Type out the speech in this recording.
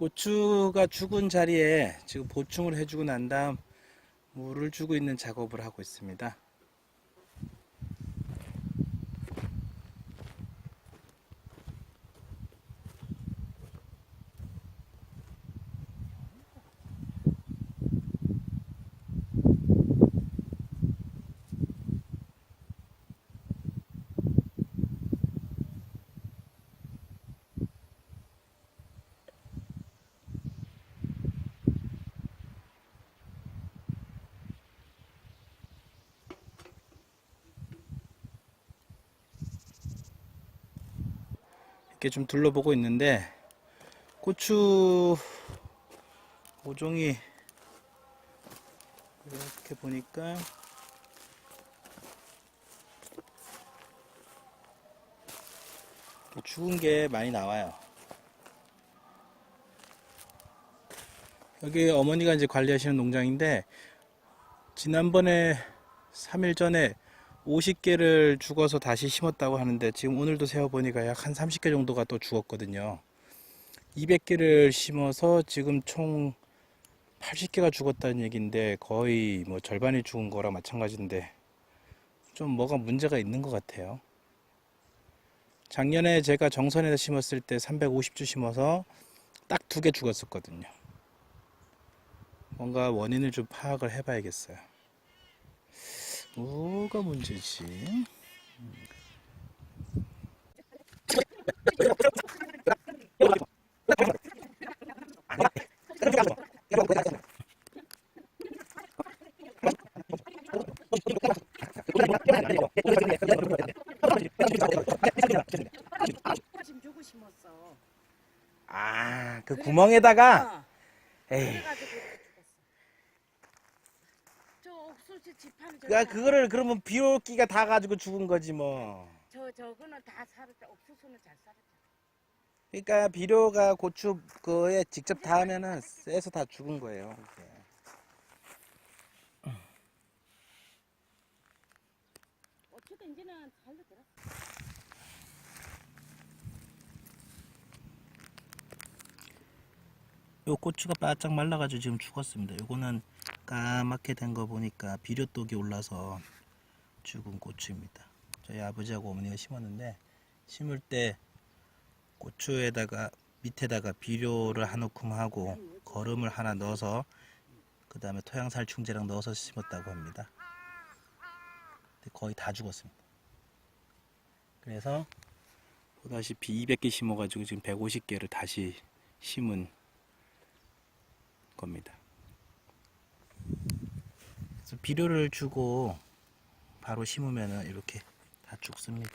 고추가 죽은 자리에 지금 보충을 해주고 난 다음 물을 주고 있는 작업을 하고 있습니다. 이렇게 좀 둘러보고 있는데 고추 모종이 이렇게 보니까 죽은 게 많이 나와요. 여기 어머니가 이제 관리하시는 농장인데 지난번에 3일 전에 50개를 죽어서 다시 심었다고 하는데 지금 오늘도 세어보니까 약 한 30개 정도가 또 죽었거든요. 200개를 심어서 지금 총 80개가 죽었다는 얘기인데 거의 뭐 절반이 죽은 거랑 마찬가지인데 좀 뭐가 문제가 있는 것 같아요. 작년에 제가 정선에서 심었을 때 350주 심어서 딱 두 개 죽었었거든요. 뭔가 원인을 좀 파악을 해봐야겠어요. 뭐가 문제지? 아, 그 구멍에다가 어, 에이, 그래가지고 옥수수 지판이 그 그거를 그러면 비올기가 다 가지고 죽은 거지 뭐. 저 저거는 다 살았다. 옥수수는 잘 살았다. 그러니까 비료가 고추 그에 직접 닿으면은 쎄서 다 죽은 거예요. 이게. 잘로 들었어. 요 고추가 바짝 말라가지고 지금 죽었습니다. 요거는 까맣게 된 거 보니까 비료독이 올라서 죽은 고추입니다. 저희 아버지하고 어머니가 심었는데 심을 때 고추에다가 밑에다가 비료를 한 움큼 하고 거름을 하나 넣어서 그 다음에 토양살충제랑 넣어서 심었다고 합니다. 거의 다 죽었습니다. 그래서 보다시피 200개 심어가지고 지금 150개를 다시 심은 겁니다. 비료를 주고 바로 심으면 이렇게 다 죽습니다.